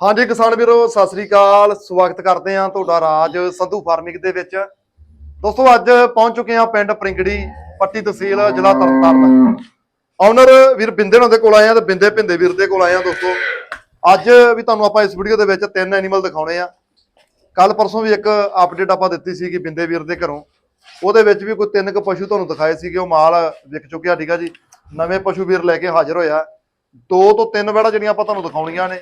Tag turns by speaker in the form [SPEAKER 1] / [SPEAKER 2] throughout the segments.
[SPEAKER 1] ਹਾਂਜੀ ਕਿਸਾਨ ਵੀਰੋ, ਸਤਿ ਸ੍ਰੀ ਅਕਾਲ। ਸਵਾਗਤ ਕਰਦੇ ਹਾਂ ਤੁਹਾਡਾ ਰਾਜ ਸੰਧੂ ਫਾਰਮਿੰਗ ਦੇ ਵਿੱਚ। ਦੋਸਤੋ, ਅੱਜ ਪਹੁੰਚ ਚੁੱਕੇ ਹਾਂ ਪਿੰਡ ਪ੍ਰਿੰਗੜੀ, ਪੱਟੀ ਤਹਿਸੀਲ, ਜ਼ਿਲ੍ਹਾ ਤਰਨਤਾਰਨ। ਆਨਰ ਵੀਰ ਬਿੰਦੇ ਹੋਣਾ ਦੇ ਕੋਲ ਆਏ ਆ ਤੇ ਬਿੰਦੇ ਭਿੰਦੇ ਵੀਰ ਦੇ ਕੋਲ ਆਏ ਆ ਦੋਸਤੋ। ਅੱਜ ਵੀ ਤੁਹਾਨੂੰ ਆਪਾਂ ਇਸ ਵੀਡੀਓ ਦੇ ਵਿੱਚ ਤਿੰਨ ਐਨੀਮਲ ਦਿਖਾਉਣੇ ਆ। ਕੱਲ ਪਰਸੋਂ ਵੀ ਇੱਕ ਅਪਡੇਟ ਆਪਾਂ ਦਿੱਤੀ ਸੀ ਕਿ ਬਿੰਦੇ ਵੀਰ ਦੇ ਘਰੋਂ। ਉਹਦੇ ਵਿੱਚ ਵੀ ਕੋਈ ਤਿੰਨ ਕੁ ਪਸ਼ੂ ਤੁਹਾਨੂੰ ਦਿਖਾਏ ਸੀਗੇ, ਉਹ ਮਾਲ ਵਿਕ ਚੁੱਕਿਆ, ਠੀਕ ਆ ਜੀ। ਨਵੇਂ ਪਸ਼ੂ ਵੀਰ ਲੈ ਕੇ ਹਾਜ਼ਰ ਹੋਇਆ। ਦੋ ਤੋਂ ਤਿੰਨ ਵੜਾ ਜਿਹੜੀਆਂ ਆਪਾਂ ਤੁਹਾਨੂੰ ਦਿਖਾਉਣੀਆਂ ਨੇ।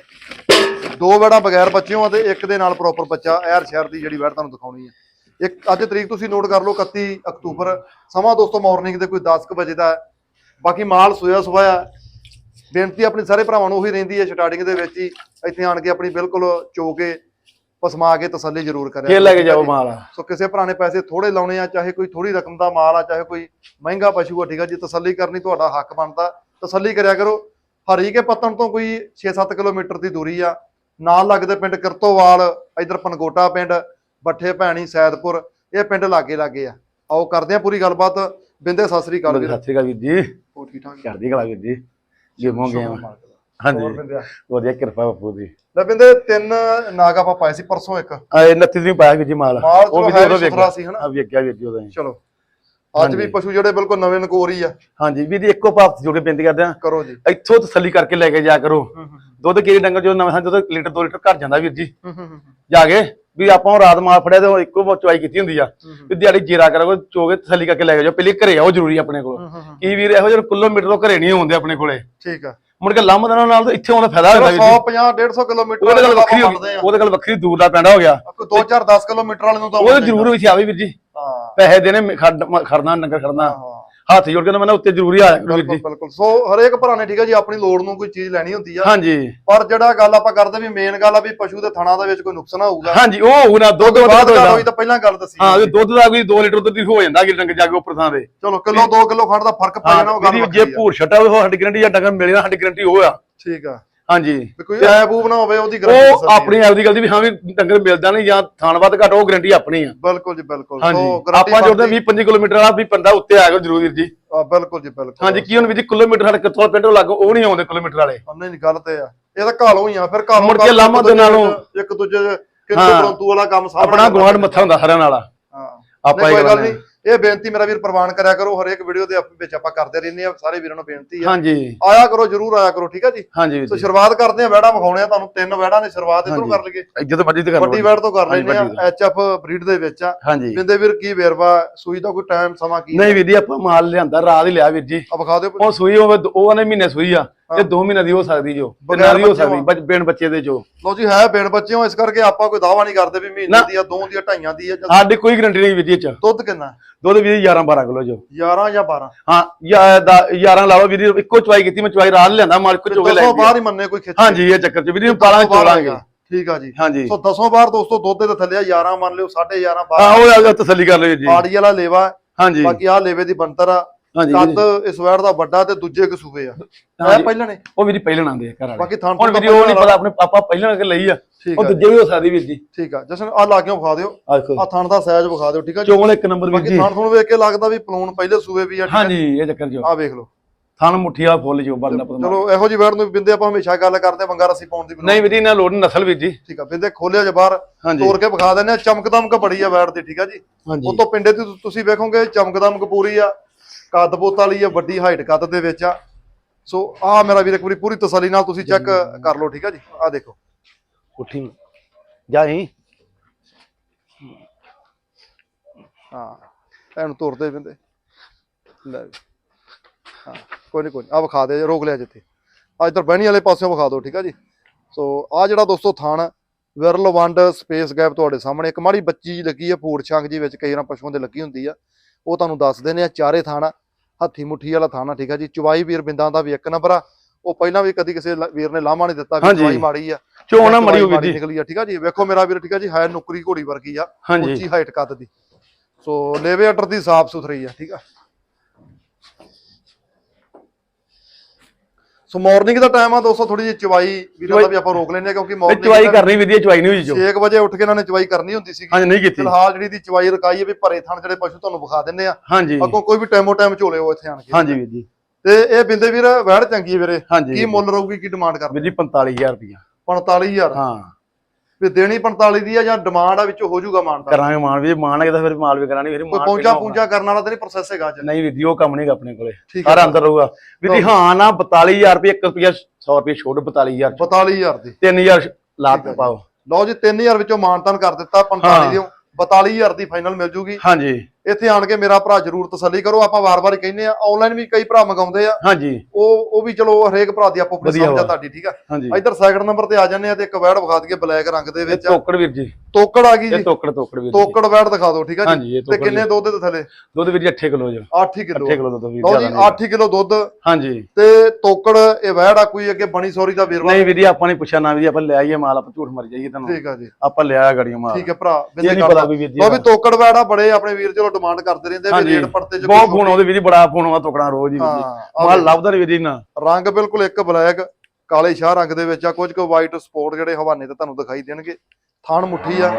[SPEAKER 1] ਦੋ ਵੜਾ ਬਗੈਰ ਬੱਚਿਆਂ ਅਤੇ ਇੱਕ ਦੇ ਨਾਲ ਪ੍ਰੋਪਰ ਬੱਚਾ ਐਰ ਸ਼ਹਿਰ ਦੀ ਜਿਹੜੀ ਵੜ ਤੁਹਾਨੂੰ ਦਿਖਾਉਣੀ ਹੈ। ਇੱਕ ਅੱਜ ਤਰੀਕ ਤੁਸੀਂ ਨੋਟ ਕਰ ਲਓ 31 ਅਕਤੂਬਰ। ਸਮਾਂ ਦੋਸਤੋ ਮਾਰਨਿੰਗ ਦੇ ਕੋਈ 10 ਕੁ ਵਜੇ ਦਾ। ਬਾਕੀ ਮਾਲ ਸੋਇਆ ਸੋਇਆ ਬੇਨਤੀ ਆਪਣੀ ਸਾਰੇ ਭਰਾਵਾਂ ਨੂੰ ਉਹੀ ਰਹਿੰਦੀ ਹੈ ਸਟਾਰਟਿੰਗ ਦੇ ਵਿੱਚ ਹੀ। ਇੱਥੇ ਆਣ ਕੇ ਆਪਣੀ ਬਿਲਕੁਲ ਚੋ ਕੇ ਪਸਮਾ ਕੇ ਤਸੱਲੀ ਜ਼ਰੂਰ ਕਰਿਆ
[SPEAKER 2] ਫੇਰ ਲੈ ਕੇ ਜਾਓ ਮਾਲ।
[SPEAKER 1] ਸੋ ਕਿਸੇ ਭਰਾ ਨੇ ਪੈਸੇ ਥੋੜੇ ਲਾਉਣੇ ਆ ਚਾਹੇ ਕੋਈ ਥੋੜੀ ਰਕਮ ਦਾ ਮਾਲ ਆ ਚਾਹੇ ਕੋਈ ਮਹਿੰਗਾ ਪਸ਼ੂ ਆ ਠੀਕ ਆ ਜੀ। ਤਸੱਲੀ ਕਰਨੀ ਤੁਹਾਡਾ ਹੱਕ ਬਣਦਾ। ਤਸੱਲੀ ਕਰਿਆ ਕਰੋ। ਹਰੀਕੇ ਪੱਤਣ ਤੋਂ ਕੋਈ 6-7 ਕਿਲੋਮੀਟਰ ਦੀ ਦੂਰੀ ਆ। ਨਾਲ ਲੱਗਦੇ ਪਿੰਡ ਕਿਰਤੋਵਾਲ ਇਧਰ ਪਨਗੋਟਾ ਪਿੰਡ ਬੱਠੇ ਭੈਣੀ ਸੈਦਪੁਰ ਇਹ ਪਿੰਡ ਲਾਗੇ ਲਾਗੇ ਆ। ਆਓ ਕਰਦੇ ਆ ਪੂਰੀ ਗੱਲਬਾਤ। ਬਿੰਦੇ ਸਤਿ ਸ੍ਰੀ ਅਕਾਲ ਵੀਰ।
[SPEAKER 2] ਸਤਿ ਸ਼੍ਰੀ ਅਕਾਲ ਵੀਰ ਜੀ।
[SPEAKER 1] ਹੋਰ ਠੀਕ ਠਾਕ
[SPEAKER 2] ਚੜ੍ਹਦੀ ਕਲਾ ਵੀਰ ਜੀ। ਜਿਵੇਂ ਗਏ ਹਾਂ।
[SPEAKER 1] ਹੋਰ
[SPEAKER 2] ਹਾਂਜੀ।
[SPEAKER 1] ਬਿੰਦਿਆ?
[SPEAKER 2] ਵਧੀਆ ਕਿਰਪਾ ਬਾਪੂ ਦੀ।
[SPEAKER 1] ਲੈ ਬਿੰਦੇ ਤਿੰਨ ਨਾਗ ਆਪਾਂ ਪਾਏ ਸੀ ਪਰਸੋਂ ਇੱਕ।
[SPEAKER 2] ਆਏ 29 ਦਿਨ ਪਾਇਆ ਵੀਰ ਜੀ ਮਾਲ। ਉਹ ਵੀ
[SPEAKER 1] ਹੈ ਸੁਥਰਾ ਸੀ ਹਨਾ?
[SPEAKER 2] ਆ ਵੇਖ ਗਿਆ ਵੀਰ ਜੀ ਹੀ।
[SPEAKER 1] ਚਲੋ। ਅੱਜ ਵੀ। ਪਸ਼ੂ ਜਿਹੜੇ ਬਿਲਕੁਲ ਨਵੇਂ ਨਕੋਰੀ ਆ।
[SPEAKER 2] ਹਾਂਜੀ ਵੀਰ ਜੀ ਇੱਕੋ ਭਾਪ ਜੋੜ ਬੇਨਤੀ ਕਰਦੇ ਆ।
[SPEAKER 1] ਕਰੋ ਜੀ।
[SPEAKER 2] ਇੱਥੋਂ ਤਸੱਲੀ ਕਰਕੇ ਲੈ ਕੇ ਜਾ ਕਰੋ।
[SPEAKER 1] ਹੂੰ ਹੂੰ
[SPEAKER 2] ਦੁੱਧ ਕਿਹੜੇ ਡੰਗਰ ਜੋ ਨਵੇਂ ਹਨ? ਜਦੋਂ ਲੀਟਰ 2 ਲੀਟਰ ਘਟ ਜਾਂਦਾ ਵੀਰ ਜੀ।
[SPEAKER 1] ਹੂੰ ਹੂੰ ਹੂੰ
[SPEAKER 2] ਜਾ ਕੇ ਵੀ ਆਪਾਂ ਉਹ ਰਾਤ ਮਾਲ ਫੜਿਆ ਤੇ ਇੱਕੋ ਚੁਆਈ ਕੀਤੀ ਹੁੰਦੀ ਆ।
[SPEAKER 1] ਹੂੰ ਹੂੰ।
[SPEAKER 2] ਵੀ ਦਿਹਾੜੀ ਜੀਰਾ ਕਰੋ ਚੋਗੇ ਤਸੱਲੀ ਕਰਕੇ ਲੈ ਕੇ ਜਾਓ। ਪਹਿਲੇ ਘਰੇ ਆਓ ਜ਼ਰੂਰੀ ਆਪਣੇ ਕੋਲ।
[SPEAKER 1] ਹੂੰ ਹੂੰ
[SPEAKER 2] ਕੀ ਵੀਰ ਇਹੋ ਜਿਹੇ ਕਿਲੋਮੀਟਰ ਤੋਂ ਘਰੇ ਨਹੀਂ ਆਉਂਦੇ ਆਪਣੇ ਕੋਲੇ?
[SPEAKER 1] ਠੀਕ ਆ।
[SPEAKER 2] ਮੁੜ ਕੇ ਲੰਮ ਦੇਣ ਨਾਲ ਇੱਥੇ ਆਉਣ ਫਾਇਦਾ ਹੁੰਦਾ ਜੀ।
[SPEAKER 1] 150 150 ਕਿਲੋਮੀਟਰ
[SPEAKER 2] ਉਹਦੇ ਗੱਲ ਵੱਖਰੀ ਹੋ ਉਹਦੇ ਗੱਲ ਵੱਖਰੀ ਦੂਰ ਦਾ ਪੈਂਦਾ ਹੋ ਗਿਆ।
[SPEAKER 1] ਕੋਈ 2 4 10 ਕਿਲੋਮੀਟਰ ਵਾਲੇ ਨੂੰ ਤਾਂ
[SPEAKER 2] ਉਹ ਜ਼ਰੂਰ ਵਿੱਚ ਆਵੇ ਵੀਰ ਜੀ।
[SPEAKER 1] ਹਾਂ
[SPEAKER 2] ਪੈਸੇ ਦੇਣੇ ਖੜਨਾ ਨੰਗਰ ਖੜਨਾ ਹੱਥ ਜੋੜ ਕੇ ਮੈਂ ਉੱਤੇ ਜ਼ਰੂਰੀ ਵੀਰ
[SPEAKER 1] ਬਿਲਕੁਲ ਬਿਲਕੁਲ। ਸੋ ਹਰੇਕ ਭਰਾ ਨੇ ਠੀਕ ਹੈ ਜੀ ਆਪਣੀ ਲੋੜ ਨੂੰ ਕੋਈ ਚੀਜ਼ ਲੈਣੀ ਹੁੰਦੀ ਆ।
[SPEAKER 2] ਹਾਂਜੀ।
[SPEAKER 1] ਪਰ ਜਿਹੜਾ ਗੱਲ ਆਪਾਂ ਕਰਦੇ ਵੀ ਮੇਨ ਗੱਲ ਆ ਵੀ ਪਸ਼ੂ ਦੇ ਥਣਾ ਦੇ ਵਿੱਚ ਕੋਈ ਨੁਕਸ ਨਾ ਹੋਊਗਾ।
[SPEAKER 2] ਹਾਂਜੀ ਉਹ ਹੋਊ ਨਾ। ਦੁੱਧ
[SPEAKER 1] ਬਾਅਦ ਹੋਈ
[SPEAKER 2] ਹੋਇਆ
[SPEAKER 1] ਤਾਂ ਪਹਿਲਾਂ ਗੱਲ ਦੱਸੀ
[SPEAKER 2] ਹਾਂ ਵੀ ਦੁੱਧ ਦਾ ਵੀ 2 ਲੀਟਰ ਦੁੱਧ ਹੀ ਹੋ ਜਾਂਦਾ ਕਿ ਡੰਗ ਜਾ ਕੇ ਉੱਪਰ ਥਾਂ ਦੇ
[SPEAKER 1] ਚਲੋ ਕਿਲੋ 2 ਕਿਲੋ ਖੰਡ ਦਾ ਫ਼ਰਕ ਪੈ ਜਾਣਾ ਉਹ ਗੱਲ
[SPEAKER 2] ਜੀ,
[SPEAKER 1] ਆ।
[SPEAKER 2] ਭੂਰ ਛਟਾ ਹੋਵੇ ਸਾਡੀ ਗਰੰਟੀ ਜਾਂ ਡੰਗਰ ਮਿਲੇ ਸਾਡੀ ਗਰੰਟੀ ਉਹ ਆ
[SPEAKER 1] ਠੀਕ ਆ।
[SPEAKER 2] ਹਾਂਜੀ।
[SPEAKER 1] ਕੋਈ ਐਬ ਊਬ ਨਾ ਹੋਵੇ ਉਹਦੀ ਗਰੰਟੀ
[SPEAKER 2] ਉਹ ਆਪਣੀ ਆਪ ਦੀ ਗੱਲ ਦੀ ਵੀ ਹਾਂ ਵੀ ਡੰਗਰ ਮਿਲਦਾ ਨਹੀਂ ਜਾਂ ਥਾਣ ਵੱਧ ਘੱਟ ਉਹ ਗਰੰਟੀ ਆਪਣੀ ਆ।
[SPEAKER 1] ਬਿਲਕੁਲ ਜੀ ਬਿਲਕੁਲ।
[SPEAKER 2] ਹਾਂਜੀ। ਆਪਾਂ ਜੋੜਦੇ
[SPEAKER 1] ਬਣਦੀ-
[SPEAKER 2] 20 25 ਕਿਲੋਮੀਟਰ ਵਾਲਾ ਵੀ ਬੰਦਾ ਉੱਤੇ ਆ ਗਿਆ ਜ਼ਰੂਰ ਵੀਰ ਜੀ।
[SPEAKER 1] ਆ, ਬਿਲਕੁਲ ਜੀ ਬਿਲਕੁਲ।
[SPEAKER 2] ਹਾਂਜੀ ਕੀ ਹੁਣ ਵੀ ਜੀ ਕਿਲੋਮੀਟਰ ਸਾਡੇ ਕਿੱਥੋਂ ਪਿੰਡੋਂ ਲੱਗੋ ਉਹ ਨਹੀਂ ਆਉਂਦੇ ਕਿਲੋਮੀਟਰ ਵਾਲੇ।
[SPEAKER 1] ਨਹੀਂ ਨਹੀਂ ਗੱਲ ਤੇ ਆ। ਇਹ ਤਾਂ ਘਾਲੋਂ ਹੀ ਆ ਫਿਰ ਘਾਲੋਂ
[SPEAKER 2] ਮੁੜ ਕੇ ਲਾਮਾ ਦੇ ਨਾਲੋਂ
[SPEAKER 1] ਇੱਕ ਦੂਜੇ ਕਿੰਨੇ
[SPEAKER 2] ਹਾਂ।
[SPEAKER 1] ਬਰੰਤੂ ਵਾਲਾ ਕੰਮ ਸਾਹਮਣੇ
[SPEAKER 2] ਆਪਣਾ ਗਵਾਂਢ ਮੱਥਾ ਹੁੰਦਾ ਹਰਿਆਂ ਵਾਲਾ।
[SPEAKER 1] ਹਾਂ।
[SPEAKER 2] ਆਪਾਂ ਇਹ
[SPEAKER 1] ਗੱਲ ਨਹੀਂ। ਇਹ ਬੇਨਤੀ ਮੇਰਾ ਵੀਰ ਪ੍ਰਵਾਨ ਕਰਿਆ ਕਰੋ ਹਰੇਕ ਵੀਡੀਓ ਦੇ ਵਿੱਚ ਆਪਾਂ ਕਰਦੇ ਰਹਿੰਦੇ ਆ ਸਾਰੇ ਵੀਰਾਂ ਨੂੰ ਬੇਨਤੀ ਆ।
[SPEAKER 2] ਹਾਂਜੀ।
[SPEAKER 1] ਆਇਆ ਕਰੋ ਜਰੂਰ ਆਇਆ ਕਰੋ ਠੀਕ ਆ ਜੀ?
[SPEAKER 2] ਹਾਂਜੀ
[SPEAKER 1] ਸੋ ਸ਼ੁਰੂਆਤ ਕਰਦੇ ਆ ਵੈੜਾ ਵਿਖਾਉਣੇ ਆ ਤੁਹਾਨੂੰ ਤਿੰਨ ਵੈੜਾਂ ਦੀ ਸ਼ੁਰੂਆਤ ਇਧਰੋਂ। ਕਰ ਲਈਏ।
[SPEAKER 2] ਇੱਜ਼ਤ ਮਰਜ਼ੀ ਤੇ ਕਰ ਲਓ
[SPEAKER 1] ਵੱਡੀ ਵੈੜ ਤੋਂ ਕਰ ਲੈਂਦੇ ਆ ਐਚਐਫ ਬਰੀਡ ਦੇ ਵਿੱਚ ਆ।
[SPEAKER 2] ਹਾਂਜੀ।
[SPEAKER 1] ਬਿੰਦੇ ਵੀਰ ਕੀ ਵੇਰਵਾ ਸੂਈ ਦਾ ਕੋਈ ਟਾਈਮ ਸਮਾਂ ਕੀ
[SPEAKER 2] ਨਹੀਂ ਵੀਰ ਜੀ ਆਪਾਂ ਮਾਲ ਲਿਆਂਦਾ ਰਾਤ ਹੀ ਲਿਆ ਵੀਰ ਜੀ।
[SPEAKER 1] ਆ ਵਿਖਾ ਦਿਓ।
[SPEAKER 2] ਉਹ ਸੂਈ ਉਹ ਨੇ ਮਹੀਨੇ ਸੂਈ ਆ। ਤੇ 2 ਮਹੀਨੇ ਦੀ ਹੋ ਸਕਦੀ ਜੋ ਤੇ
[SPEAKER 1] ਬਗੈਰ
[SPEAKER 2] ਨਾਲ ਹੀ ਹੋ ਸਕਦੀ ਬੱਚ ਬੇਨ ਬੱਚੇ ਦੇ ਜੋ।
[SPEAKER 1] ਲੋ ਜੀ ਹੈ ਬੇਣ ਬੱਚਿਓ ਇਸ ਕਰਕੇ ਆਪਾਂ ਕੋਈ ਦਾਵਾ ਨਹੀਂ ਕਰਦੇ ਵੀ ਮਹੀਨੇ
[SPEAKER 2] ਨਾ।
[SPEAKER 1] ਦੀ ਆ ਦੋ ਦੀ ਆ ਢਾਈਆਂ ਦੀ ਆ ਜਾਂ
[SPEAKER 2] ਸਾਡੀ ਕੋਈ ਗਰੰਟੀ ਨਹੀਂ ਵੀਰ ਜੀ ਇਹ ਚ।
[SPEAKER 1] ਦੁੱਧ ਕਿੰਨਾ?
[SPEAKER 2] ਦੁੱਧ ਵੀਰ ਜੀ 11 12 ਕਿਲੋ ਜੋ।
[SPEAKER 1] 11 ਜਾਂ 12
[SPEAKER 2] ਹਾਂ 11 ਲਾ ਲਓ ਵੀਰ ਜੀ ਇੱਕੋ ਚਵਾਈ ਕੀਤੀ ਮੈਂ ਚਵਾਈ ਰਾਤ ਲਿਆਂਦਾ ਮਾਰ ਕੋ ਚੋਗੇ ਲੈ
[SPEAKER 1] ਦਸੋਂ ਬਾਹਰ ਹੀ ਮੰਨੇ ਕੋਈ ਖਿੱਚ
[SPEAKER 2] ਹਾਂਜੀ ਇਹ ਚੱਕਰ ਚ। ਵੀਰ ਜੀ ਪਾਲਾਂ ਚੋਲਾਂਗੇ।
[SPEAKER 1] ਠੀਕ ਆ ਜੀ।
[SPEAKER 2] ਹਾਂਜੀ।
[SPEAKER 1] ਸੋ ਦਸੋਂ ਬਾਹਰ ਦੋਸਤੋ ਦੁੱਧ ਦੇ ਥੱਲੇ ਆ 11 ਮੰਨ ਲਿਓ 11.5
[SPEAKER 2] ਹਾਂ
[SPEAKER 1] 12
[SPEAKER 2] ਉਹ ਆ ਗਿਆ ਤਸੱਲੀ ਕਰ ਲਓ ਜੀ।
[SPEAKER 1] ਆੜੀ ਵਾਲਾ ਲੇਵਾ। ਹੈ।
[SPEAKER 2] ਹਾਂਜੀ।
[SPEAKER 1] ਬਾਕੀ ਆ ਲੇਵੇ ਦੀ ਬੰਤਰ ਆ।
[SPEAKER 2] ਹਾਂਜੀ
[SPEAKER 1] ਕੱਦ। ਇਸ ਵੈੜ ਦਾ ਵੱਡਾ ਤੇ ਦੂਜੇ ਕਸੂਬੇ ਆ। ਮੈਂ। ਪਹਿਲਾਂ ਨੇ?
[SPEAKER 2] ਉਹ ਵੀਰ ਪਹਿਲਾਂ ਆਂਦੇ ਆ ਘਰ ਵਾਲੇ।
[SPEAKER 1] ਬਾਕੀ ਥਾਂ
[SPEAKER 2] ਹੁਣ ਵੀਰ ਉਹ ਨਹੀਂ ਪਤਾ ਆਪਣੇ ਪਾਪਾ ਪਹਿਲਾਂ ਕਿ ਲਈ ਆ। ਉਹ ਦੂਜੇ ਵੀ ਹੋ ਸਕਦੀ ਵੀਰ ਜੀ।
[SPEAKER 1] ਠੀਕ ਆ। ਜਸ਼ਨ ਆ ਲਾ ਕੇ ਵਿਖਾ ਦਿਓ।
[SPEAKER 2] ਆ
[SPEAKER 1] ਥਣ ਦਾ ਸਾਈਜ਼ ਵਿਖਾ ਦਿਓ ਠੀਕ ਆ ਜੀ?
[SPEAKER 2] ਚੋਲ ਇੱਕ ਨੰਬਰ ਵੀਰ ਜੀ।
[SPEAKER 1] ਥਣ ਤੁਹਾਨੂੰ ਵੇਖ ਕੇ ਲੱਗਦਾ ਵੀ ਪਲੂਣ ਪਹਿਲੇ ਸੂਬੇ ਵੀ ਆ ਠੀਕ ਆ?
[SPEAKER 2] ਹਾਂਜੀ ਇਹ ਚੱਕਰ ਜੋ।
[SPEAKER 1] ਆ ਵੇਖ ਲਓ।
[SPEAKER 2] ਥਣ ਮੁੱਠੀ ਵਾਲਾ ਫੁੱਲ ਜੋ ਬਣਦਾ ਪਤਾ
[SPEAKER 1] ਚਲੋ ਇਹੋ ਜੀ ਵੈੜ ਨੂੰ ਬਿੰਦੇ ਆਪਾਂ ਹਮੇਸ਼ਾ ਗੱਲ ਕਰਦੇ ਬੰਗਾ ਰੱਸੀ ਪਾਉਣ ਦੀ
[SPEAKER 2] ਨਹੀਂ ਵੀਰ ਜੀ ਨਾ ਲੋੜ ਨਸਲ ਵੀਰ ਜੀ।
[SPEAKER 1] ਠੀਕ ਆ ਬਿੰਦੇ ਖੋਲਿਆ ਜੇ ਬਾਹਰ। ਤੋੜ ਕੇ ਵਿਖਾ ਦਿੰਦੇ ਆ ਚਮਕ ਦਮਕ ਬੜੀ ਆ ਵੈੜ ਦੀ ਠੀਕ ਆ ਜੀ? ਉਹ ਤੋਂ ਪਿੰਡੇ ਤੇ ਤੁਸੀਂ ਵੇਖੋਗੇ ਚਮਕ ਦਮਕ ਪੂਰੀ ਆ। ਕੱਦ ਬੋਤ ਵਾਲੀ ਆ ਵੱਡੀ ਹਾਈਟ ਕੱਦ ਦੇ ਵਿੱਚ ਆ। ਸੋ ਆ ਮੇਰਾ ਵੀਰ ਇੱਕ ਵਾਰੀ ਪੂਰੀ ਤਸੱਲੀ ਨਾਲ ਤੁਸੀਂ ਚੈੱਕ ਕਰ ਲਓ ਠੀਕ ਆ ਜੀ? ਆ ਦੇਖੋ।
[SPEAKER 2] ਉੱਠੀ। ਜਾਈ
[SPEAKER 1] ਹਾਂ ਇਹਨੂੰ ਤੋੜਦੇ ਬਿੰਦੇ ਲੈ। ਹਾਂ ਕੋਈ ਨਹੀਂ ਕੋਈ ਆ ਵਿਖਾ ਦੇ ਰੋਕ ਲਿਆ ਜਿੱਥੇ। ਆ ਇੱਧਰ ਬਹਿਣੀ ਵਾਲੇ ਪਾਸਿਓਂ ਵਿਖਾ ਦਿਓ ਠੀਕ ਆ ਜੀ? ਸੋ ਆ ਜਿਹੜਾ ਦੋਸਤੋ ਥਾਣ ਵਿਰਲ ਵੰਡ ਸਪੇਸ ਗੈਪ ਤੁਹਾਡੇ ਸਾਹਮਣੇ। ਇੱਕ ਮਾੜੀ ਬੱਚੀ ਲੱਗੀ ਆ ਫੂੜ ਛੰਗ ਜੀ ਵਿੱਚ ਕਈ ਵਾਰ ਪਸ਼ੂਆਂ ਦੇ ਲੱਗੀ ਹੁੰਦੀ ਆ। ਉਹ ਤੁਹਾਨੂੰ ਦੱਸ ਦਿੰਦੇ ਆ ਚਾਰੇ ਥਾਣਾ ਹੱਥੀ ਮੁੱਠੀ ਵਾਲਾ ਥਾਣਾ ਠੀਕ ਆ ਜੀ। ਚੁਵਾਈ ਵੀਰ ਬਿੰਦਾਂ ਦਾ ਵੀ ਇੱਕ ਨੰਬਰ ਆ। ਉਹ ਪਹਿਲਾਂ ਵੀ ਕਦੀ ਕਿਸੇ ਵੀਰ ਨੇ ਲਾਮਾ ਨਹੀਂ ਦਿੱਤਾ ਵੀ। ਚੁਵਾਈ ਮਾੜੀ ਆ।
[SPEAKER 2] ਚੋਣਾ ਮੜੀ ਹੋ ਵੀਰ ਜੀ
[SPEAKER 1] ਨਿਕਲੀ ਆ ਠੀਕ ਆ ਜੀ। ਵੇਖੋ ਮੇਰਾ ਵੀਰ ਠੀਕ ਆ ਜੀ ਹੈ ਨੁਕਰੀ ਘੋੜੀ ਵਰਗੀ ਆ ਉੱਚੀ ਹਾਈਟ ਕੱਦ ਦੀ। ਸੋ ਲੇਵੇ ਅਟਰ ਦੀ ਸਾਫ਼ ਸੁਥਰੀ ਆ ਠੀਕ ਆ। ਸੋ ਮਾਰਨਿੰਗ ਦਾ ਟਾਈਮ ਆ ਦੋਸਤੋ ਥੋੜੀ ਜਿਹੀ ਚਵਾਈ ਵੀਰਾਂ ਦਾ ਵੀ ਆਪਾਂ ਰੋਕ ਲੈਂਦੇ ਆ ਕਿਉਂਕਿ ਮਾਰਨਿੰਗ
[SPEAKER 2] ਚਵਾਈ ਕਰਨੀ ਜੀ ਚਵਾਈ ਨਹੀਂ ਹੋਈ ਜੋ
[SPEAKER 1] 6 ਵਜੇ ਉੱਠ ਕੇ ਇਹਨਾਂ ਨੇ ਚਵਾਈ ਕਰਨੀ ਹੁੰਦੀ ਸੀਗੀ।
[SPEAKER 2] ਹਾਂਜੀ ਨਹੀਂ ਕੀਤੀ।
[SPEAKER 1] ਫਿਲਹਾਲ ਜਿਹੜੀ ਦੀ ਚਵਾਈ ਰਕਾਈ ਹੈ ਵੀ ਭਰੇ ਥਣ ਜਿਹੜੇ ਪਸ਼ੂ ਤੁਹਾਨੂੰ ਵਿਖਾ ਦਿੰਨੇ ਆ
[SPEAKER 2] ਹਾਂਜੀ।
[SPEAKER 1] ਅੱਗੋਂ ਕੋਈ ਵੀ ਟਾਈਮੋ ਟਾਈਮ ਝੋਲਿਓ ਇੱਥੇ ਆਣ ਕੇ।
[SPEAKER 2] ਹਾਂਜੀ ਵੀਰ ਜੀ।
[SPEAKER 1] ਤੇ ਇਹ ਬਿੰਦੇ ਵੀਰ ਵੈੜ ਚੰਗੀ ਹੈ ਵੀਰੇ। ਕੀ ਮੁੱਲ ਰਹੂਗੀ ਕੀ ਡਿਮਾਂਡ ਕਰਦੇ?
[SPEAKER 2] ਵੀਰ ਜੀ 45000 ਰੁਪਇਆ
[SPEAKER 1] 45000
[SPEAKER 2] ਹਾਂ।
[SPEAKER 1] ਵੀ ਦੇਣੀ 45 ਦੀ ਆ ਜਾਂ ਡਿਮਾਂਡ ਆ ਵਿੱਚੋਂ ਹੋ ਜਾਊਗਾ ਮਾਨਤਾ
[SPEAKER 2] ਕਰਾਂਗੇ ਮਾਨ ਵੀ ਮਾਨ ਹੈ ਤਾਂ ਫਿਰ ਮਾਲ ਵੀ ਕਰਾਂਗੇ ਫਿਰ ਮਾਨ
[SPEAKER 1] ਪਹੁੰਚਾ ਪੂੰਚਾ ਕਰਨ ਵਾਲਾ ਤੇ ਨਹੀਂ ਪ੍ਰੋਸੈਸ ਹੈਗਾ ਅੱਜ।
[SPEAKER 2] ਨਹੀਂ ਜੀ ਉਹ ਕੰਮ ਨਹੀਂ ਆਪਣੇ ਕੋਲੇ। ਸਾਰਾ ਅੰਦਰ ਰਹੂਗਾ। ਜੀ ਹਾਂ ਨਾ 42000 ਰੁਪਏ 1 ਰੁਪਿਆ 100 ਰੁਪਏ ਛੋੜ 42000
[SPEAKER 1] 42000 ਦੀ।
[SPEAKER 2] 3000 ਲਾਤ ਪਾਓ।
[SPEAKER 1] ਲਓ ਜੀ 3000 ਵਿੱਚੋਂ ਮਾਨਤਾਨ ਕਰ ਦਿੱਤਾ 45
[SPEAKER 2] ਹਾਂ।
[SPEAKER 1] ਦਿਓ। 42000 ਦੀ ਫਾਈਨਲ ਮਿਲ ਜੂਗੀ।
[SPEAKER 2] ਹਾਂਜੀ।
[SPEAKER 1] ਇੱਥੇ ਆਣ ਕੇ ਮੇਰਾ ਭਰਾ ਜਰੂਰ ਤਸੱਲੀ ਕਰੋ ਆਪਾਂ ਵਾਰ-ਵਾਰ ਕਹਿੰਦੇ ਆ ਆਨਲਾਈਨ ਵੀ ਕਈ ਭਰਾ ਮੰਗਾਉਂਦੇ ਆ।
[SPEAKER 2] ਹਾਂਜੀ।
[SPEAKER 1] ਉਹ ਉਹ ਵੀ ਚਲੋ ਹਰੇਕ ਭਰਾ ਦੀ ਆਪੋ ਆਪਣੀ ਸਮਝ ਆ
[SPEAKER 2] ਵਾ।
[SPEAKER 1] ਤੁਹਾਡੀ ਠੀਕ ਆ? ਇੱਧਰ ਸੈਕਿੰਡ ਨੰਬਰ ਤੇ ਆ ਜਾਂਦੇ ਆ ਤੇ ਇੱਕ ਵੈੜ ਵਿਖਾ ਦਈਏ ਬਲੈਕ ਰੰਗ ਦੇ ਵਿੱਚ।
[SPEAKER 2] ਤੋਕੜ ਵੀਰ ਜੀ।
[SPEAKER 1] ਤੋਕੜ ਆ ਗਈ
[SPEAKER 2] ਇਹ
[SPEAKER 1] ਜੀ।
[SPEAKER 2] ਤੋਕੜ ਤੋਕੜ ਵੀਰ ਜੀ।
[SPEAKER 1] ਤੋਕੜ ਵੈੜ ਦਿਖਾ ਦਿਓ ਠੀਕ ਆ ਜੀ? ਤੇ ਕਿੰਨੇ
[SPEAKER 2] ਜੀ।
[SPEAKER 1] ਦੁੱਧ ਦੇ ਥੱਲੇ?
[SPEAKER 2] ਦੁੱਧ ਵੀਰ ਜੀ 8 ਕਿਲੋ ਜੋ।
[SPEAKER 1] 8 ਕਿਲੋ।
[SPEAKER 2] 8 ਕਿਲੋ ਦੁੱਧ ਵੀਰ
[SPEAKER 1] ਲਓ ਜੀ
[SPEAKER 2] ਜ਼ਿਆਦਾ ਨਹੀਂ।
[SPEAKER 1] 8 ਕਿਲੋ ਦੁੱਧ।
[SPEAKER 2] ਹਾਂਜੀ।
[SPEAKER 1] ਤੇ ਤੋਕੜ ਇਹ ਵੈੜ ਆ ਕੋਈ ਅੱਗੇ ਬਣੀ ਸੌਰੀ ਦਾ ਵੀਰਵਾ
[SPEAKER 2] ਨਹੀਂ ਵੀਰ ਜੀ ਆਪਾਂ ਨੇ ਪੁੱਛਿਆ ਨਾ ਵੀਰ ਜੀ ਆਪਾਂ ਲੈ ਆਈਏ ਮਾਲ ਆਪਾਂ ਝੂਠ ਮਰ ਜਾਈਏ ਤੁਹਾਨੂੰ।
[SPEAKER 1] ਠੀਕ ਆ ਜੀ।
[SPEAKER 2] ਆਪਾਂ ਲਿਆ ਗੜੀਆਂ ਮਾਲ।
[SPEAKER 1] ਠੀਕ ਹੈ ਭਰਾ
[SPEAKER 2] ਨਹੀਂ
[SPEAKER 1] ਕਰਦਾ।
[SPEAKER 2] ਵੀ ਜੀ
[SPEAKER 1] ਲਓ ਵੀ ਤੋਕੜ ਵੈੜ ਆ ਬੜੇ ਆਪਣੇ ਵੀਰ ਚਲੋ ਡਿਮਾਂਡ ਕਰਦੇ ਰਹਿੰਦੇ ਵੀ ਰੇਟ ਪੜਤੇ ਚ
[SPEAKER 2] ਬਹੁਤ ਫੋਨ ਆਉਂਦੇ ਵੀਰ ਜੀ ਬੜਾ ਫੋਨ ਆਉਂਦਾ ਤੋਕੜਾਂ ਰੋਜ਼ ਹੀ
[SPEAKER 1] ਹਾਂ
[SPEAKER 2] ਮਾਲ ਲੱਭਦਾ ਨਹੀਂ ਵੀਰ ਜੀ ਨਾ
[SPEAKER 1] ਰੰਗ ਬਿਲਕੁਲ ਇੱਕ ਬਲੈਕ ਕਾਲੇ ਸ਼ਾਹ ਰੰਗ ਦੇ ਵਿੱਚ ਆ ਕੁਝ ਕੁ ਵਾਈਟ ਸਪੋਰਟ ਜਿਹੜੇ ਹਵਾਨੇ ਤੇ ਤੁਹਾਨੂੰ ਦਿਖਾਈ ਦੇਣਗੇ। ਥਾਣ ਮੁੱਠੀ ਆ।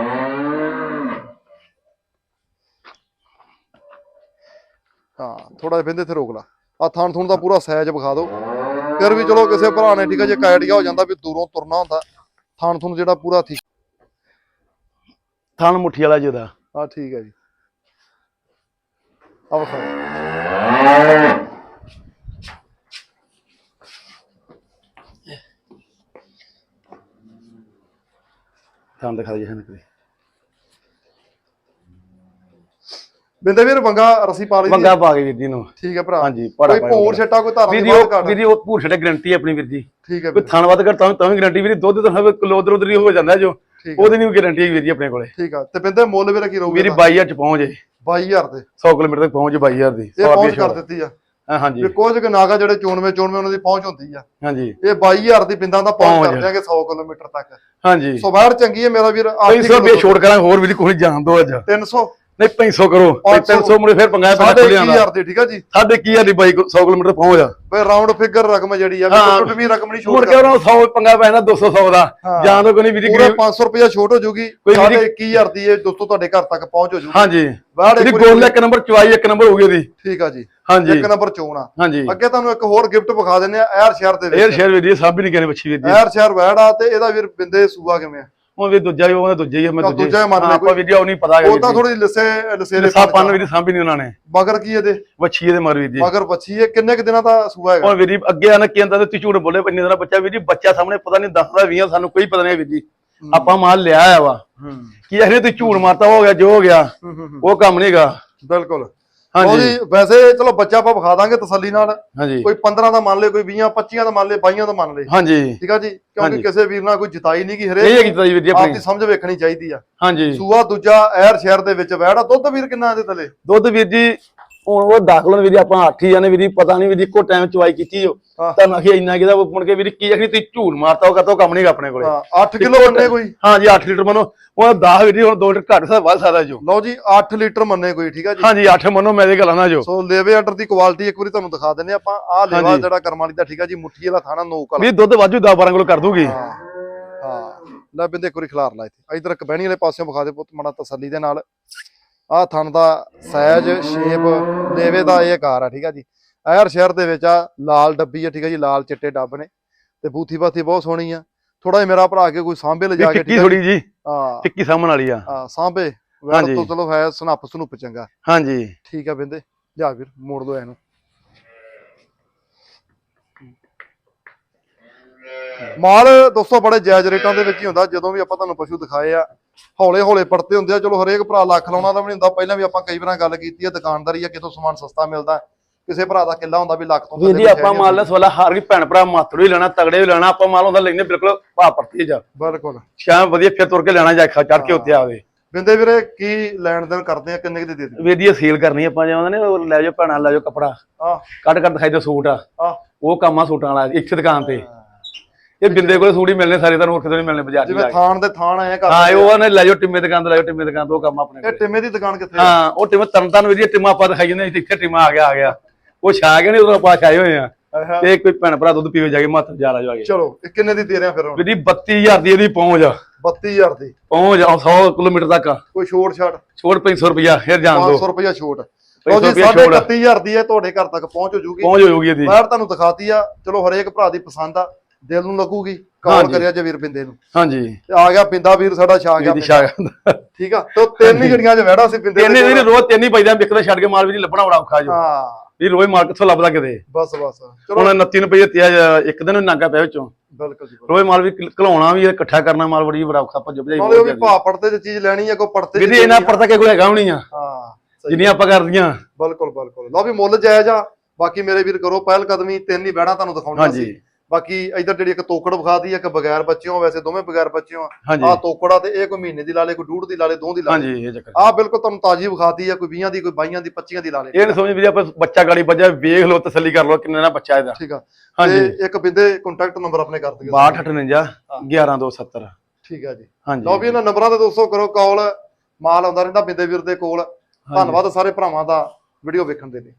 [SPEAKER 1] ਹਾਂ ਥੋੜਾ ਜਿਹਾ ਬਿੰਦੇ ਤੇ ਰੋਕ ਲਾ। ਆ ਥਾਣ ਥੂਣ ਦਾ ਪੂਰਾ ਸਾਈਜ਼ ਵਿਖਾ ਦਿਓ। ਫਿਰ ਵੀ ਚਲੋ ਕਿਸੇ ਭਰਾ ਨੇ ਠੀਕ ਆ ਜੇ ਆਈਡੀਆ ਹੋ ਜਾਂਦਾ ਵੀ ਦੂਰੋਂ ਤੁਰਨਾ ਹੁੰਦਾ ਥਾਣ ਥੂਣ ਜਿਹੜਾ ਪੂਰਾ ਠੀਕ।
[SPEAKER 2] ਥਣ ਮੁੱਠੀ ਵਾਲਾ ਜਿਹਦਾ।
[SPEAKER 1] ਆ ਠੀਕ ਹੈ ਜੀ। ਆ ਵਿਖਾ
[SPEAKER 2] ਥਣ ਦਿਖਾ ਦੇ ਸਾਨੂੰ ਕੋਈ
[SPEAKER 1] ਬਿੰਦੇ ਵੀਰ ਬੰਗਾ ਰਸੀ ਪਾ ਲਈ
[SPEAKER 2] ਮੰਗਾ ਪਾ ਕੇ ਵੀਰ ਜੀ ਨੂੰ।
[SPEAKER 1] ਠੀਕ ਹੈ ਭਰਾ।
[SPEAKER 2] ਹਾਂਜੀ ਪੜਾ
[SPEAKER 1] ਕੋਈ ਭੋਰ ਛੱਟਾ ਕੋਈ ਧਾਰਾਂ
[SPEAKER 2] ਵੀਰ
[SPEAKER 1] ਦੀ
[SPEAKER 2] ਜੀ
[SPEAKER 1] ਬਾਤ
[SPEAKER 2] ਉਹ
[SPEAKER 1] ਕਰ
[SPEAKER 2] ਵੀਰ ਜੀ ਉਹ ਭੂਰ ਛੱਡੇ ਗਰੰਟੀ ਆਪਣੀ ਵੀਰ ਜੀ।
[SPEAKER 1] ਠੀਕ ਹੈ
[SPEAKER 2] ਕੋਈ
[SPEAKER 1] ਵੀਰ,
[SPEAKER 2] ਥਣ ਵੱਧ ਕਰ ਤਾਂ ਵੀ- ਤਾਂ ਵੀ ਗਰੰਟੀ ਵੀਰ ਜੀ ਦੁੱਧ ਤਾਂ ਹਵੇ ਕਿਲੋ ਉਧਰ ਉਧਰ ਹੀ ਹੋ ਜਾਂਦਾ ਜੋ।
[SPEAKER 1] ਠੀਕ ਹੈ।
[SPEAKER 2] ਉਹਦੀ ਨਹੀਂ ਗਰੰਟੀ ਵੀਰ ਜੀ ਆਪਣੇ ਕੋਲੇ।
[SPEAKER 1] ਠੀਕ ਆ। ਤੇ ਬਿੰਦੇ ਮੁੱਲ ਵੀਰ ਕੀ ਰਹੂਗਾ
[SPEAKER 2] ਵੀਰ ਜੀ 22000 ਚ ਪਹੁੰਚ ਜੇ।
[SPEAKER 1] 22000 ਦੇ।
[SPEAKER 2] 100 ਕਿਲੋਮੀਟਰ ਤੱਕ ਪਹੁੰਚ 22000 ਦੀ
[SPEAKER 1] ਇਹ
[SPEAKER 2] 100
[SPEAKER 1] ਪਹੁੰਚ
[SPEAKER 2] ਰੁਪਏ
[SPEAKER 1] ਕਰ ਦਿੱਤੀ ਆ।
[SPEAKER 2] ਹਾਂਜੀ।
[SPEAKER 1] ਕੁਝ ਕੁ ਨਾਗਾ ਜਿਹੜੇ ਚੋਣਵੇਂ ਚੋਣਵੇਂ ਉਹਨਾਂ ਦੀ ਪਹੁੰਚ ਹੁੰਦੀ ਆ।
[SPEAKER 2] ਹਾਂਜੀ।
[SPEAKER 1] ਇਹ 22000 ਦੀ ਬਿੰਦਾਂ ਦਾ ਪਹੁੰਚ। ਕਰ ਦਿਆਂਗੇ 100 ਕਿਲੋਮੀਟਰ ਤੱਕ।
[SPEAKER 2] ਹਾਂਜੀ।
[SPEAKER 1] ਸੋ ਬਾਹਰ ਚੰਗੀ ਹੈ ਮੇਰਾ ਵੀਰ
[SPEAKER 2] 500 ਰੁਪਏ ਛੋੜ ਕਰਾਂਗੇ ਹੋਰ ਵੀ ਕੋਈ ਜਾਣ ਦੋ ਅੱਜ।
[SPEAKER 1] 300
[SPEAKER 2] ਨਹੀਂ 500 ਕਰੋ। 300 ਮੁੜੇ ਫਿਰ ਪੰਗਾ ਪੈਣਾ ਖੁੱਲਿਆਂ ਦਾ।
[SPEAKER 1] 21000 ਦੀ ਠੀਕ ਆ ਜੀ?
[SPEAKER 2] ਸਾਡੇ ਕੀ ਆ ਦੀ ਬਾਈ 100 ਕਿਲੋਮੀਟਰ ਪਹੁੰਚ ਆ।
[SPEAKER 1] ਬਈ ਰਾਉਂਡ ਫਿਗਰ ਰਕਮ ਜਿਹੜੀ ਆ ਵੀ
[SPEAKER 2] ਹਾਂ।
[SPEAKER 1] ਟੁੱਟਵੀਂ ਰਕਮ ਨਹੀਂ
[SPEAKER 2] ਮੁੜ
[SPEAKER 1] ਛੋੜ
[SPEAKER 2] ਕੇ ਉਹਨਾਂ 100 ਪੰਗਾ ਪੈਣਾ 200 100 ਦਾ। ਜਾਂ ਤਾਂ ਕੋਈ
[SPEAKER 1] ਪੂਰਾ
[SPEAKER 2] ਗਰੀਬ-
[SPEAKER 1] 500 ਰੁਪਏ ਛੋਟ ਹੋ ਜੂਗੀ।
[SPEAKER 2] ਵੀਰ-
[SPEAKER 1] 21000 ਦੀ ਇਹ ਦੋਸਤੋ ਤੁਹਾਡੇ ਘਰ ਤੱਕ ਪਹੁੰਚ ਹੋ ਜੂਗੀ।
[SPEAKER 2] ਹਾਂਜੀ। ਜਿਹੜੀ ਗੋਲ ਇੱਕ ਨੰਬਰ ਚਵਾਈ ਇੱਕ ਨੰਬਰ ਹੋ ਗਈ ਉਹਦੀ।
[SPEAKER 1] ਠੀਕ ਆ ਜੀ।
[SPEAKER 2] ਹਾਂਜੀ।
[SPEAKER 1] ਇੱਕ ਨੰਬਰ ਚੋਣ ਆ।
[SPEAKER 2] ਹਾਂਜੀ।
[SPEAKER 1] ਅੱਗੇ ਤੁਹਾਨੂੰ ਇੱਕ ਹੋਰ ਗਿਫਟ ਵਿਖਾ ਦਿੰਦੇ ਆ ਐਰ ਸ਼ਹਿਰ ਦੇ ਵਿੱਚ।
[SPEAKER 2] ਸ਼ੇਅਰ ਵੀਰ ਜੀ ਸਭ ਵੀ ਨਹੀਂ ਕਹਿੰਦੇ ਬੱਚੀ ਵੀਰ ਜੀ
[SPEAKER 1] ਐਰ ਸ਼ਹਿਰ ਵੈੜ ਤੇ ਇਹਦਾ ਵੀਰ ਬਿੰਦੇ ਸੂਆ ਕਿਵੇਂ ਆ?
[SPEAKER 2] ਉਹ ਵੀ ਦੂਜਾ ਹੀ ਉਹਦਾ ਦੂਜਾ ਹੀ ਮੈਂ ਦੂਜਾ
[SPEAKER 1] ਦੂਜਾ ਮੰਨ ਲਿਆ
[SPEAKER 2] ਆਪਾਂ ਉਹ ਨਹੀਂ ਪਤਾ
[SPEAKER 1] ਉਹ ਤਾਂ ਥੋੜੀ ਲਿਸੇ ਲਸੇਰੇ
[SPEAKER 2] ਸਭ ਪੰਨ ਵੀਰ ਜੀ ਸਾਂਭੀ ਨਹੀਂ ਉਹਨਾਂ ਨੇ।
[SPEAKER 1] ਮਗਰ ਕੀ ਇਹਦੇ?
[SPEAKER 2] ਬੱਚੀ ਇਹਦੇ ਮਰ ਵੀਰ ਜੀ।
[SPEAKER 1] ਮਗਰ ਬੱਚੀ ਹੈ ਕਿੰਨੇ ਕੁ ਦਿਨਾਂ ਦਾ ਸੂਆ ਹੈਗਾ?
[SPEAKER 2] ਹੁਣ ਵੀਰ ਅੱਗੇ ਆਣਾ ਕੀ ਆਂਦਾ ਤੇ ਝੂਠ ਬੋਲੇ ਪੰਨੇ ਦਾ ਬੱਚਾ ਵੀਰ ਜੀ ਬੱਚਾ ਸਾਹਮਣੇ ਪਤਾ ਨਹੀਂ ਦੱਸਦਾ 20 ਸਾਨੂੰ ਕੋਈ ਪਤਾ ਨਹੀਂ ਵੀਰ ਜੀ। ਆਪਾਂ ਮਾਲ ਲਿਆ ਆ ਵਾ। ਕੀ ਆਖਰੇ ਤੂੰ ਝੂਠ ਮਾਰਤਾ ਹੋ ਗਿਆ ਜੋ ਹੋ ਗਿਆ। ਉਹ ਕੰਮ ਨਹੀਂਗਾ
[SPEAKER 1] ਬਿਲਕੁਲ। ਉਹਦੀ ਵੈਸੇ ਚਲੋ ਬੱਚਾ ਆਪਾਂ ਵਿਖਾ ਦਾਂਗੇ ਤਸੱਲੀ ਨਾਲ।
[SPEAKER 2] ਹਾਂਜੀ।
[SPEAKER 1] ਕੋਈ 15 ਦਾ ਮੰਨ ਲੇ ਕੋਈ 20 25 ਦਾ ਮੰਨ ਲੇ 22 ਦਾ ਮੰਨ ਲੇ।
[SPEAKER 2] ਹਾਂਜੀ।
[SPEAKER 1] ਠੀਕ ਆ ਜੀ? ਕਿਉਂਕਿ
[SPEAKER 2] ਹਾਂਜੀ।
[SPEAKER 1] ਕਿਸੇ ਵੀਰ ਨਾਲ ਕੋਈ ਜਿਤਾਈ ਨਹੀਂ ਗੀ
[SPEAKER 2] ਇਹ
[SPEAKER 1] ਹਰੇਕ
[SPEAKER 2] ਹੈ ਕੀਤਾ ਜੀ ਵੀਰ ਜੀ ਆਪਣੀ।
[SPEAKER 1] ਸਮਝ ਵੇਖਣੀ ਚਾਹੀਦੀ ਆ।
[SPEAKER 2] ਹਾਂਜੀ।
[SPEAKER 1] ਸੂਆ ਦੂਜਾ ਐਰ ਸ਼ਹਿਰ ਦੇ ਵਿੱਚ ਵੈੜਾ ਦੁੱਧ ਵੀਰ ਕਿੰਨਾ ਦੇ ਥੱਲੇ?
[SPEAKER 2] ਦੁੱਧ ਵੀਰ ਜੀ ਹੁਣ ਉਹ ਦਾਖਲ ਨੇ ਵੀਰ ਜੀ ਆਪਾਂ ਅੱਠ ਹੀ ਜਾਨੇ ਵੀਰ ਜੀ ਪਤਾ ਨਹੀਂ ਵੀਰ ਜੀ ਇੱਕੋ ਟਾਈਮ ਚਵਾਈ ਕੀਤੀ ਜੋ
[SPEAKER 1] ਹਾਂ।
[SPEAKER 2] ਤੁਹਾਨੂੰ ਆਖੀ ਇੰਨਾ ਕਿਦਾ ਮੁੜ ਕੇ ਵੀਰ ਜੀ ਕੀ ਆਖੀ ਤੁਸੀਂ ਝੂਠ ਮਾਰਤਾ ਉਹ ਕਹਤੋ ਕੰਮ ਨਹੀਂਗਾ ਆਪਣੇ ਕੋਲੇ।
[SPEAKER 1] ਹਾਂ 8 ਕਿਲੋ ਮੰਨੇ ਕੋਈ?
[SPEAKER 2] ਹਾਂਜੀ 8 ਲੀਟਰ ਮਨੋ। ਉਹ 10 ਵੀਰ ਜੀ ਹੁਣ 2 ਲੀਟਰ ਘੱਟ ਸਕਦਾ ਵੱਧ ਸਕਦਾ ਜੋ।
[SPEAKER 1] ਲਓ ਜੀ 8 ਲੀਟਰ ਮੰਨੇ ਕੋਈ ਠੀਕ ਆ ਜੀ?
[SPEAKER 2] ਹਾਂਜੀ 8 ਮਨੋ ਮੈਂ ਇਹ ਗੱਲਾਂ ਨਾ ਜੋ।
[SPEAKER 1] ਸੋ ਲੇਵੇ ਆਰਡਰ ਦੀ ਕੁਆਲਿਟੀ ਇੱਕ ਵਾਰੀ ਤੁਹਾਨੂੰ ਦਿਖਾ ਦਿੰਨੇ ਆਪਾਂ। ਆਹ ਲੇਵਾ। ਜਿਹੜਾ ਕਰਮ ਵਾਲੀ ਦਾ ਠੀਕ ਆ ਜੀ ਮੁੱਠੀ ਵਾਲਾ ਥਾਣਾ ਨੋਕ ਵਾਲਾ
[SPEAKER 2] ਵੀ ਦੁੱਧ ਵਾਜੂ 10 12 ਕਿਲੋ ਕਰ ਦੂਗੀ।
[SPEAKER 1] ਹਾਂ ਹਾਂ। ਲੈ ਬਿੰਦੇ ਇੱਕ ਵਾਰੀ ਖਿਲਾਰ ਲਾ ਇੱਥੇ। ਇਧਰ ਕਬਹਿਣੀ ਵਾਲੇ ਪਾਸਿਓਂ ਵਿਖਾ ਦੇ ਪੁੱਤ ਮੜਾ ਤਸੱਲੀ ਦੇ ਨਾਲ। ਆਹ ਥਣ ਦਾ ਸਾਈਜ਼ ਸ਼ੇਪ ਲੇਵੇ ਦਾ ਇਹ ਆਕਾਰ ਆ ਠੀਕ ਆ ਜੀ। ਐਰ ਸ਼ਹਿਰ ਦੇ ਵਿੱਚ ਆ ਲਾਲ ਡੱਬੀ ਆ ਠੀਕ ਆ ਜੀ ਲਾਲ ਚਿੱਟੇ ਡੱਬ ਨੇ। ਤੇ ਬੂਥੀ ਬਾਥੀ ਬਹੁਤ ਸੋਹਣੀ ਆ। ਥੋੜਾ ਜਿਹਾ ਮੇਰਾ ਭਰਾ ਕੇ ਕੋਈ ਸਾਂਭੇ ਲਿਜਾ ਕੇ ਠੀਕ ਆ
[SPEAKER 2] ਥੋੜੀ ਜੀ।
[SPEAKER 1] ਹਾਂ।
[SPEAKER 2] ਟਿੱਕੀ ਸਾਹਮਣ ਵਾਲੀ ਆ।
[SPEAKER 1] ਹਾਂ ਸਾਂਭੇ। ਵੈਰ। ਤੋਂ ਚਲੋ ਹੈ ਸਨੱਪ ਸਨੂਪ ਚੰਗਾ।
[SPEAKER 2] ਹਾਂਜੀ।
[SPEAKER 1] ਠੀਕ ਆ ਬਿੰਦੇ ਜਾ ਵੀਰ ਮੋੜ ਦੋ ਇਹਨੂੰ। ਮਾਲ ਦੋਸਤੋ ਬੜੇ ਜਾਇਜ਼ ਰੇਟਾਂ ਦੇ ਵਿੱਚ ਹੀ ਹੁੰਦਾ। ਜਦੋਂ ਵੀ ਆਪਾਂ ਤੁਹਾਨੂੰ ਪਸ਼ੂ ਦਿਖਾਏ ਆ ਹੌਲੇ ਹੌਲੇ ਪੜਤੇ ਹੁੰਦੇ ਆ ਚਲੋ ਹਰੇਕ ਭਰਾ ਲੱਖ ਲਾਉਣਾ ਤਾਂ ਵੀ ਨਹੀਂ ਹੁੰਦਾ। ਪਹਿਲਾਂ ਵੀ ਆਪਾਂ ਕਈ ਵਾਰਾਂ ਗੱਲ ਕੀਤੀ ਆ ਦੁਕਾਨਦਾਰੀ ਆ ਕਿਤੋਂ ਸਮਾਨ ਸਸਤਾ ਮਿਲਦਾ। ਕਿਸੇ ਭਰਾ ਦਾ ਕਿੱਲਾ ਹੁੰਦਾ ਵੀ ਲੱਖ ਤੋਂ
[SPEAKER 2] ਵੀਰ ਜੀ ਆਪਾਂ
[SPEAKER 1] ਹੈ ਨਹੀਂ
[SPEAKER 2] ਮਾਲ ਸਵਾਲਾ ਹਰ ਵੀ ਭੈਣ ਭਰਾ ਮਾਤੜੂ ਹੀ ਲੈਣਾ ਤਗੜੇ ਵੀ ਲੈਣਾ ਆਪਾਂ ਮਾਲ ਹੁੰਦਾ ਲੈਨੇ ਬਿਲਕੁਲ ਭਾ ਪਰਤੀ ਜਾ।
[SPEAKER 1] ਬਿਲਕੁਲ।
[SPEAKER 2] ਸ਼ਾਮ ਵਧੀਆ ਫਿਰ ਤੁਰ ਕੇ ਲੈਣਾ ਜਾ ਚੜ ਕੇ ਉੱਤੇ ਆਵੇ।
[SPEAKER 1] ਬਿੰਦੇ ਵੀਰੇ ਕੀ ਲੈਣ ਦੇਣ ਕਰਦੇ ਆ ਕਿੰਨੇ ਕੁ ਦੀ ਦੇ ਦੇ
[SPEAKER 2] ਵੀਰ ਜੀ ਸੇਲ ਕਰਨੀ ਆਪਾਂ ਜਿਵੇਂ ਨੇ ਲੈ ਜਾਓ ਭੈਣਾਂ ਲੈ ਜਾਓ ਕਪੜਾ।
[SPEAKER 1] ਆ
[SPEAKER 2] ਕੱਢ ਕੱਢ ਦਿਖਾਈ ਦਿਓ ਸੂਟ ਆ। ਉਹ ਕੰਮ ਆ ਸੂਟਾਂ ਵਾਲਾ ਇੱਕ ਦੁਕਾਨ ਤੇ। ਇਹ ਬਿੰਦੇ ਕੋਲੇ ਸੂਟ ਹੀ ਮਿਲਨੇ ਸਾਰੇ ਤੁਹਾਨੂੰ ਹੋਰ ਕਿਤੇ ਨਹੀਂ ਮਿਲਨੇ ਬਾਜ਼ਾਰ
[SPEAKER 1] ਜਿਵੇਂ
[SPEAKER 2] ਜਾ
[SPEAKER 1] ਥਾਣ ਦੇ ਥਾਣ ਆਏ
[SPEAKER 2] ਹਾਂ
[SPEAKER 1] ਕਰਦੇ
[SPEAKER 2] ਇਹ ਉਹ ਨੇ ਲੈ ਜਾਓ ਟਿੰਮੇ ਦੁਕਾਨ ਤੇ ਲੈ ਜਾਓ ਟਿੰਮੇ ਦੁਕਾਨ ਤੋਂ ਕੰਮ ਆਪਣੇ
[SPEAKER 1] ਇਹ ਟਿਮੇ ਦੀ ਦੁਕਾਨ ਕਿੱਥੇ
[SPEAKER 2] ਹਾਂ ਉਹ ਟਿੰਮੇ ਤਰਨ ਤਾਰਨ ਵੀਰ ਜੀ ਟਿੰਮਾ ਆਪਾਂ ਦਿਖਾਈ ਜਾਂਦੇ ਇੱਥੇ ਟਿੰਮਾ ਆ ਗਿਆ ਆ ਗਿਆ। ਉਹ ਛਾ ਗਏ ਨੇ ਉਦੋਂ ਆਪਾਂ ਛਾਏ ਹੋਏ ਆ। ਤੇ ਕੋਈ ਭੈਣ ਭਰਾ ਦੁੱਧ ਪੀਵੇ ਜਾ ਕੇ ਮੱਤ ਜਾਲਾ ਜਾ ਕੇ।
[SPEAKER 1] ਚਲੋ ਇਹ ਕਿੰਨੇ ਦੀ ਦੇ ਰਹੇ ਆ ਫਿਰ ਹੁਣ?
[SPEAKER 2] ਵੀਰ ਜੀ 32000 ਦੀ ਇਹਦੀ ਪਹੁੰਚ ਆ।
[SPEAKER 1] 32000 ਦੀ।
[SPEAKER 2] ਪਹੁੰਚ ਆ 100 ਕਿਲੋਮੀਟਰ ਤੱਕ
[SPEAKER 1] ਕੋਈ ਛੋੜ ਛਾੜ
[SPEAKER 2] ਛੋੜ 500 ਰੁਪਇਆ ਫਿਰ ਜਾਣ ਦੋ।
[SPEAKER 1] 500 ਰੁਪਇਆ ਛੋਟ।
[SPEAKER 2] ਪੰਜ
[SPEAKER 1] ਲਓ ਜੀ
[SPEAKER 2] ਰੁਪਇਆ
[SPEAKER 1] ਸਾਢੇ
[SPEAKER 2] ਛੋਟ।
[SPEAKER 1] 31000 ਦੀ ਹੈ ਤੁਹਾਡੇ ਘਰ ਤੱਕ ਪਹੁੰਚ ਹੋ ਜੂਗੀ।
[SPEAKER 2] ਪਹੁੰਚ ਹੋਊਗੀ ਇਹਦੀ।
[SPEAKER 1] ਬਾਹਰ ਤੁਹਾਨੂੰ ਦਿਖਾਤੀ ਆ। ਚਲੋ ਹਰੇਕ ਭਰਾ ਦੀ ਪਸੰਦ ਆ। ਦਿਲ ਨੂੰ ਲੱਗੂਗੀ ਕਾਲ। ਕਰਿਆ ਜੇ ਵੀਰ ਬਿੰਦੇ ਨੂੰ?
[SPEAKER 2] ਹਾਂਜੀ।
[SPEAKER 1] ਤੇ ਆ ਗਿਆ ਪਿੰਦਾ ਵੀਰ ਸਾਡਾ ਛਾ ਗਿਆ ਠੀਕ ਆ? ਤੇ ਤਿੰਨ ਹੀ ਚ ਵਹਿੜਾ ਸੀ ਬਿੰਦੇ
[SPEAKER 2] ਤਿੰਨ
[SPEAKER 1] ਕੋਲ।
[SPEAKER 2] ਰੋਜ਼ ਤਿੰਨ ਹੀ ਪੈਦਾ ਵਿਕਦਾ ਛੱਡ ਕੇ ਮਾਲ ਵੀ ਲੱਭਣਾ ਬੜਾ ਔਖਾ ਜੋ।
[SPEAKER 1] ਹਾਂ।
[SPEAKER 2] ਵੀ ਰੋਜ਼ ਮਾਲ ਕਿੱਥੋਂ ਲੱਭਦਾ ਕਿਤੇ?
[SPEAKER 1] ਬਸ ਬਸ। ਚਲੋ।
[SPEAKER 2] ਹੁਣ 29 ਰੁਪਏ ਆ ਇੱਕ ਦਿਨ ਨਾਗਾ ਪਿਆ ਵਿੱਚੋਂ।
[SPEAKER 1] ਬਿਲਕੁਲ ਜੀ।
[SPEAKER 2] ਰੋਜ਼ ਮਾਲ ਵੀ ਘਲਾਉਣਾ ਵੀ ਇਕੱਠਾ ਕਰਨਾ ਮਾਲ ਬੜੀ ਬੜਾ ਔਖਾ ਭੱਜ ਭਜਾਈ
[SPEAKER 1] ਉਹ ਵੀ ਭਾ ਪੜਤੇ ਚ ਚੀਜ਼ ਲੈਣੀ ਆ ਕੋਈ ਪੜਤੇ
[SPEAKER 2] ਵੀਰ ਇਹਨਾਂ। ਪਰਤਾ ਕੇ ਕੋਈ ਹੈਗਾ ਨਹੀਂ ਆ।
[SPEAKER 1] ਹਾਂ
[SPEAKER 2] ਜਿੰਨੀਆਂ ਆਪਾਂ ਕਰਦੀਆਂ।
[SPEAKER 1] ਬਿਲਕੁਲ ਬਿਲਕੁਲ। ਲਓ ਵੀ ਮੁੱਲ ਜਾਇਜ਼ ਆ ਬਾਕੀ ਮੇਰੇ ਵੀਰ ਕਰੋ ਪਹਿਲ ਕਦਮੀ ਤਿੰਨ ਹੀ ਬਹਿਣਾ ਤੁਹਾਨੂੰ ਦਿਖਾਉਣਾ
[SPEAKER 2] ਹਾਂਜੀ।
[SPEAKER 1] ਸੀ। ਬਾਕੀ ਇਧਰ ਜਿਹੜੀ ਇੱਕ ਤੋਕੜ ਵਿਖਾਦੀ ਆ ਇੱਕ ਬਗੈਰ ਬੱਚਿਓ ਵੈਸੇ ਦੋਵੇਂ ਬਗੈਰ ਬੱਚਿਓ ਆ ਤੋਕੜਾ ਤੇ ਇਹ ਕੋਈ ਮਹੀਨੇ ਦੀ ਲਾ ਲੇ ਕੋਈ ਡੂਢ ਦੀ ਲਾ ਲੇ ਦੋ ਦੀ ਲਾ ਲੇ।
[SPEAKER 2] ਹਾਂਜੀ ਇਹ ਚੱਕਰ।
[SPEAKER 1] ਆਹ ਬਿਲਕੁਲ ਤੁਹਾਨੂੰ ਤਾਜੀ ਵਿਖਾਤੀ ਆ ਕੋਈ 20 ਦੀ ਕੋਈ 22 ਦੀ 25 ਦੀ ਲਾ ਲੇ।
[SPEAKER 2] ਇਹ ਨੀ ਸਮਝ ਵੀ ਆਪਾਂ ਬੱਚਾ ਗਾੜੀ ਵੱਜਾ ਵੇਖ ਲਓ ਤਸੱਲੀ ਕਰ ਲਓ ਕਿੰਨੇ ਦਾ ਬੱਚਾ ਇਹਦਾ।
[SPEAKER 1] ਠੀਕ ਆ।
[SPEAKER 2] ਹਾਂਜੀ।
[SPEAKER 1] ਇੱਕ ਬਿੰਦੇ ਕੰਟੈਕਟ ਨੰਬਰ ਆਪਣੇ ਕਰ ਦਈਏ
[SPEAKER 2] 6258 11270
[SPEAKER 1] ਠੀਕ ਆ ਜੀ।
[SPEAKER 2] ਹਾਂਜੀ।
[SPEAKER 1] ਲਓ ਵੀ ਇਹਨਾਂ ਨੰਬਰਾਂ ਤੇ ਦੋਸਤੋ ਕਰੋ ਕਾਲ। ਮਾਲ ਆਉਂਦਾ ਰਹਿੰਦਾ ਬਿੰਦੇ ਵੀਰ ਦੇ ਕੋਲ। ਧੰਨਵਾਦ ਸਾਰੇ ਭਰਾਵਾਂ ਦਾ ਵੀਡੀਓ ਵੇਖਣ ਦੇ ਲਈ।